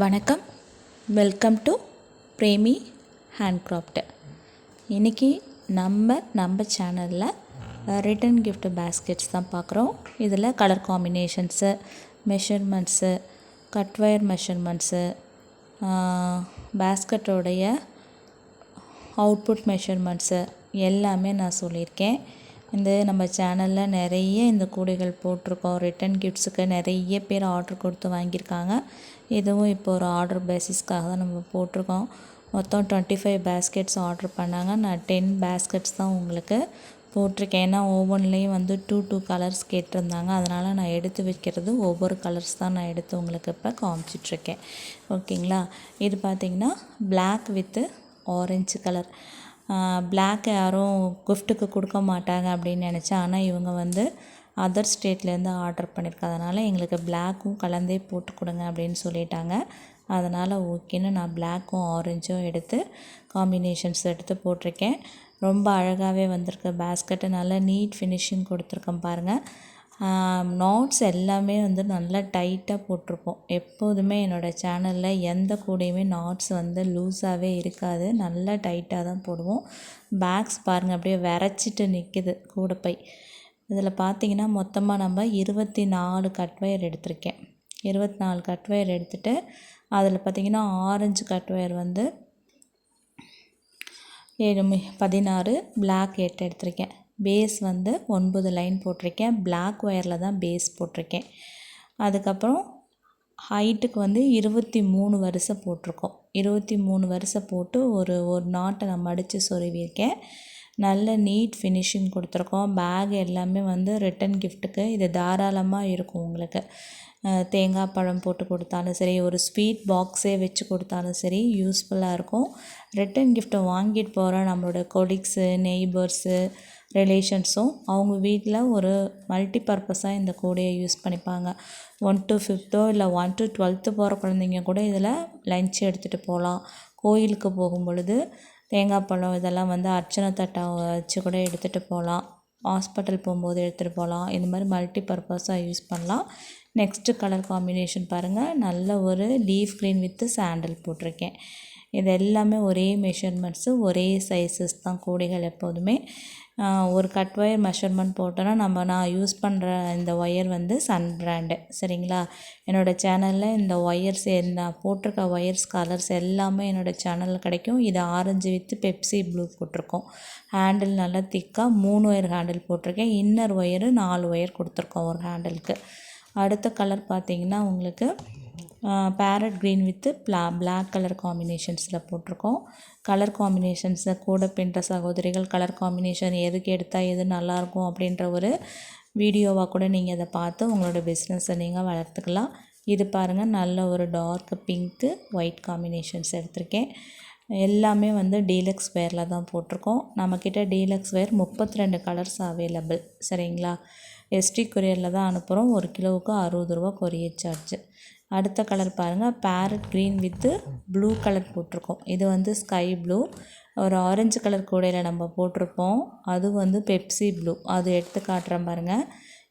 வணக்கம். Welcome to Premi handcraft இன்றைக்கி நம்ம நம்ம சேனலில் ரிட்டன் கிஃப்ட் பேஸ்கெட்ஸ் தான் பார்க்குறோம். இதில் colour combinations measurements cut wire measurements பேஸ்கட்டோடைய output measurements எல்லாமே நான் சொல்லியிருக்கேன். இந்த நம்ம சேனலில் நிறைய இந்த கூடைகள் போட்டிருக்கோம். ரிட்டன் கிஃப்ட்ஸுக்கு நிறைய பேர் ஆர்டர் கொடுத்து வாங்கியிருக்காங்க. இதுவும் இப்போ ஒரு ஆர்டர் பேசிஸ்க்காக தான் நம்ம போட்டிருக்கோம். மொத்தம் டுவெண்ட்டி ஃபைவ் பேஸ்கெட்ஸ் ஆர்டர் பண்ணாங்க. நான் டென் பேஸ்கெட்ஸ் தான் உங்களுக்கு போட்டிருக்கேன். ஏன்னா ஒவ்வொன்றுலேயும் வந்து டூ டூ கலர்ஸ் கேட்டிருந்தாங்க. அதனால் நான் எடுத்து வைக்கிறது ஒவ்வொரு கலர்ஸ் தான் நான் எடுத்து உங்களுக்கு இப்போ காமிச்சிட்ருக்கேன் ஓகேங்களா இது பார்த்திங்கன்னா black with orange colour Black யாரும் கிஃப்ட்டுக்கு கொடுக்க மாட்டாங்க அப்படின்னு நினச்சேன் ஆனால் இவங்க வந்து அதர் ஸ்டேட்லேருந்து ஆர்டர் பண்ணியிருக்கறதுனால எங்களுக்கு பிளாக்கும் கலந்தே போட்டு கொடுங்க அப்படின்னு சொல்லிட்டாங்க. அதனால் ஓகேன்னு நான் பிளாக்கும் ஆரஞ்சும் எடுத்து காம்பினேஷன்ஸ் எடுத்து போட்டிருக்கேன். ரொம்ப அழகாகவே வந்திருக்கு பேஸ்கெட்டு நல்லா நீட் ஃபினிஷிங் கொடுத்துருக்கேன் பாருங்கள் நாட்ஸ் எல்லாமே வந்து நல்லா டைட்டாக போட்டிருப்போம். எப்போதுமே என்னோடய சேனலில் எந்த கூடையுமே நாட்ஸ் வந்து லூஸாகவே இருக்காது. நல்லா டைட்டாக தான் போடுவோம். பேக்ஸ் பாருங்கள் அப்படியே விரைச்சிட்டு நிற்கிது கூடைப்பை இதில் பார்த்தீங்கன்னா மொத்தமாக நம்ம இருபத்தி நாலு கட்வயர் எடுத்திருக்கேன். இருபத்தி நாலு கட்வயர் எடுத்துகிட்டு அதில் பார்த்தீங்கன்னா ஆரஞ்சு கட்வயர் வந்து ஏழு பதினாறு பிளாக் எட்டு எடுத்திருக்கேன். பேஸ் வந்து ஒன்பது லைன் போட்டிருக்கேன். பிளாக் ஒயரில் தான் பேஸ் போட்டிருக்கேன். அதுக்கப்புறம் ஹைட்டுக்கு வந்து இருபத்தி மூணு வரிசை போட்டிருக்கோம். இருபத்தி மூணு வரிசை போட்டு ஒரு ஒரு நாட்டை நான் மடித்து சொருவியிருக்கேன். நல்ல நீட் ஃபினிஷிங் கொடுத்துருக்கோம். பேக் எல்லாமே வந்து ரிட்டன் கிஃப்ட்டுக்கு இது தாராளமாக இருக்கும் உங்களுக்கு. தேங்காய் பழம் போட்டு கொடுத்தாலும் சரி ஒரு ஸ்வீட் பாக்ஸே வச்சு கொடுத்தாலும் சரி யூஸ்ஃபுல்லாக இருக்கும். ரிட்டன் கிஃப்ட்டை வாங்கிட்டு போகிற நம்மளோட கொலீக்ஸு நெய்பர்ஸு ரிலேஷன்ஸும் அவங்க வீட்டில் ஒரு மல்டி பர்பஸாக இந்த கூடையை யூஸ் பண்ணிப்பாங்க. ஒன் டு ஃபிஃப்த்தோ இல்லை ஒன் டு டுவெல்த்து போகிற குழந்தைங்க கூட இதில் லஞ்ச் எடுத்துகிட்டு போகலாம் கோயிலுக்கு போகும் பொழுது தேங்காய் பழம் இதெல்லாம் வந்து அர்ச்சனை தட்டை வச்சு கூட எடுத்துகிட்டு போகலாம் ஹாஸ்பிட்டல் போகும்போது எடுத்துகிட்டு போகலாம் இந்த மாதிரி மல்டி பர்பஸாக யூஸ் பண்ணலாம். நெக்ஸ்ட்டு கலர் காம்பினேஷன் பாருங்கள் நல்ல ஒரு லீஃப் க்ரீன் வித்து சாண்டல் போட்டிருக்கேன். இது எல்லாமே ஒரே மெஷர்மெண்ட்ஸு ஒரே சைஸஸ் தான் கூடைகள் எப்போதுமே. ஒரு கட் ஒயர் மெஷர்மெண்ட் போட்டோன்னா நம்ம நான் யூஸ் பண்ணுற இந்த ஒயர் வந்து சன் பிராண்டு சரிங்களா? என்னோடய சேனலில் இந்த ஒயர்ஸ் நான் போட்டிருக்க ஒயர்ஸ் கலர்ஸ் எல்லாமே என்னோடய சேனலில் கிடைக்கும். இது ஆரஞ்சு வித்து பெப்சி ப்ளூ போட்டிருக்கோம். ஹேண்டில் நல்லா திக்காக மூணு ஒயர் ஹேண்டில் போட்டிருக்கேன். இன்னர் ஒயரு நாலு ஒயர் கொடுத்துருக்கோம் ஒரு ஹேண்டிலுக்கு அடுத்த கலர் பார்த்திங்கன்னா உங்களுக்கு பேரட் க்ரீன் வித்து ப்ளா பிளாக் கலர் காம்பினேஷன்ஸில் போட்டிருக்கோம். கலர் காம்பினேஷன்ஸை கூட பின்ற சகோதரிகள் கலர் காம்பினேஷன் எதுக்கு எடுத்தால் எது நல்லாயிருக்கும் அப்படின்ற ஒரு வீடியோவாக கூட நீங்கள் அதை பார்த்து உங்களோட பிஸ்னஸை நீங்கள் வளர்த்துக்கலாம். இது பாருங்கள் நல்ல ஒரு டார்க் பிங்க்கு ஒயிட் காம்பினேஷன்ஸ் எடுத்திருக்கேன். எல்லாமே வந்து டீலக்ஸ் வேரில் தான் போட்டிருக்கோம். நம்மக்கிட்ட டீலக்ஸ் வேர் முப்பத்தி ரெண்டு கலர்ஸ் அவைலபிள் சரிங்களா? எஸ்டி கொரியரில் தான் அனுப்புகிறோம் ஒரு கிலோவுக்கு அறுபது ரூபா கொரியர் சார்ஜு. அடுத்த கலர் பாருங்கள் parrot green with blue colour போட்டிருக்கோம். இது வந்து ஸ்கை ப்ளூ ஒரு ஆரஞ்சு கலர் கூடையில் நம்ம போட்டிருப்போம். அது வந்து பெப்சி ப்ளூ அது எடுத்து காட்டுறேன் பாருங்கள்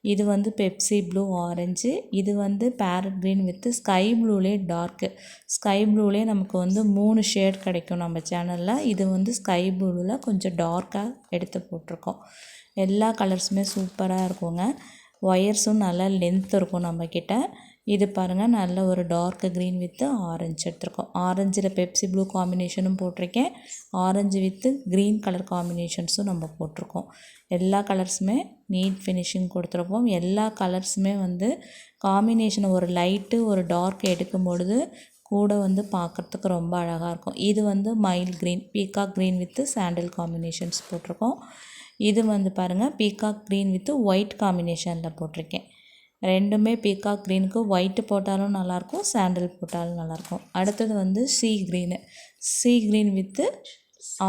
இது வந்து பெப்சி ப்ளூ ஆரஞ்சு இது வந்து பேரட் க்ரீன் வித்து ஸ்கை ப்ளூலே டார்க்கு ஸ்கை ப்ளூலே நமக்கு வந்து மூணு ஷேட் கிடைக்கும் நம்ம சேனலில் இது வந்து ஸ்கை ப்ளூவில் கொஞ்சம் டார்க்காக எடுத்து போட்டிருக்கோம். எல்லா கலர்ஸுமே சூப்பராக இருக்குங்க. ஒயர்ஸும் நல்லா லென்த் இருக்கும் நம்மக்கிட்ட இது பாருங்கள் நல்ல ஒரு டார்க் க்ரீன் வித்து ஆரஞ்சு எடுத்திருக்கோம். ஆரஞ்சில் பெப்சி ப்ளூ காம்பினேஷனும் போட்டிருக்கேன். ஆரஞ்சு வித்து க்ரீன் கலர் காம்பினேஷன்ஸும் நம்ம போட்டிருக்கோம். எல்லா கலர்ஸுமே நீட் ஃபினிஷிங் கொடுத்துருப்போம் எல்லா கலர்ஸுமே வந்து காம்பினேஷன் ஒரு லைட்டு ஒரு டார்க் எடுக்கும் பொழுது கூட வந்து பார்க்குறதுக்கு ரொம்ப அழகாக இருக்கும். இது வந்து mile green peacock green with sandal combinations போட்டிருக்கோம். இது வந்து பாருங்கள் பீகாக் க்ரீன் வித்து ஒயிட் காம்பினேஷனில் போட்டிருக்கேன். ரெண்டுமே பீகாக் க்ரீனுக்கு ஒயிட்டு போட்டாலும் நல்லாயிருக்கும் சாண்டில் போட்டாலும் நல்லாயிருக்கும். அடுத்தது வந்து sea green sea green with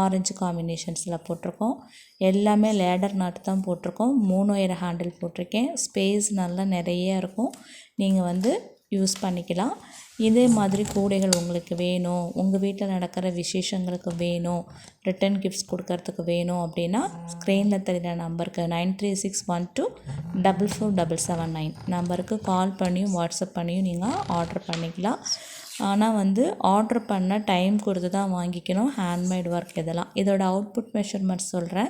orange காம்பினேஷன்ஸில் போட்டிருக்கோம். எல்லாமே லேடர் நாட்டு தான் போட்டிருக்கோம். மூணு ஒயர் ஹேண்டில் போட்டிருக்கேன். ஸ்பேஸ் நல்லா நிறைய இருக்கும். நீங்கள் வந்து யூஸ் பண்ணிக்கலாம். இதே மாதிரி கூடைகள் உங்களுக்கு வேணும். உங்கள் வீட்டில் நடக்கிற விசேஷங்களுக்கு வேணும். ரிட்டன் கிஃப்ட்ஸ் கொடுக்கறதுக்கு வேணும் அப்படின்னா ஸ்க்ரீனில் தெரிகிற நம்பருக்கு nine three six one two double four double seven nine நம்பருக்கு கால் பண்ணியும் வாட்ஸ்அப் பண்ணியும் நீங்கள் ஆர்டர் பண்ணிக்கலாம். ஆனால் வந்து ஆர்டர் பண்ண டைம் கொடுத்து தான் வாங்கிக்கணும். ஹேண்ட்மேட் ஒர்க் இதெல்லாம். இதோட அவுட்புட் மெஷர்மெண்ட் சொல்கிறேன்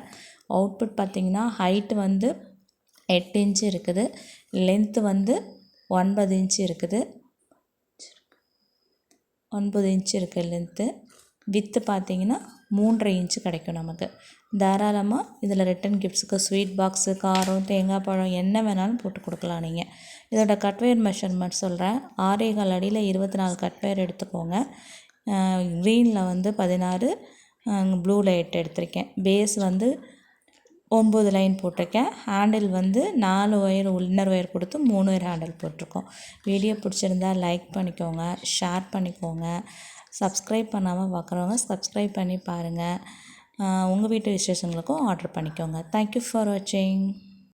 அவுட்புட் பார்த்திங்கன்னா ஹைட்டு வந்து எட்டு இன்ச்சு இருக்குது. லென்த்து வந்து ஒன்பது இன்ச்சு இருக்குது. ஒன்பது இன்ச்சு இருக்குது லென்த்து வித்து பார்த்தீங்கன்னா மூன்றரை இன்ச்சு கிடைக்கும் நமக்கு. தாராளமாக இதில் ரிட்டன் கிஃப்ட்ஸுக்கு ஸ்வீட் பாக்ஸு காரம் தேங்காய் பழம் என்ன வேணாலும் போட்டு கொடுக்கலாம் நீங்கள் இதோட கட்வேர் மெஷர்மெண்ட் சொல்கிறேன் ஆறேகால் அடியில் இருபத்தி நாலு கட்வேர் எடுத்துக்கோங்க. க்ரீனில் வந்து பதினாறு ப்ளூவில் எட்டு எடுத்திருக்கேன். பேஸ் வந்து ஒம்பது லைன் போட்டிருக்கேன். ஹேண்டில் வந்து நாலு ஒயர் இன்னர் ஒயர் கொடுத்து மூணு ஒயர் ஹேண்டில் போட்டிருக்கோம். வீடியோ பிடிச்சிருந்தா லைக் பண்ணிக்கோங்க ஷேர் பண்ணிக்கோங்க. சப்ஸ்கிரைப் பண்ணாமல் பார்க்குறவங்க சப்ஸ்கிரைப் பண்ணி பாருங்கள் உங்கள் வீட்டு விசேஷங்களுக்கும் ஆர்டர் பண்ணிக்கோங்க. தேங்க்யூ ஃபார் வாட்சிங்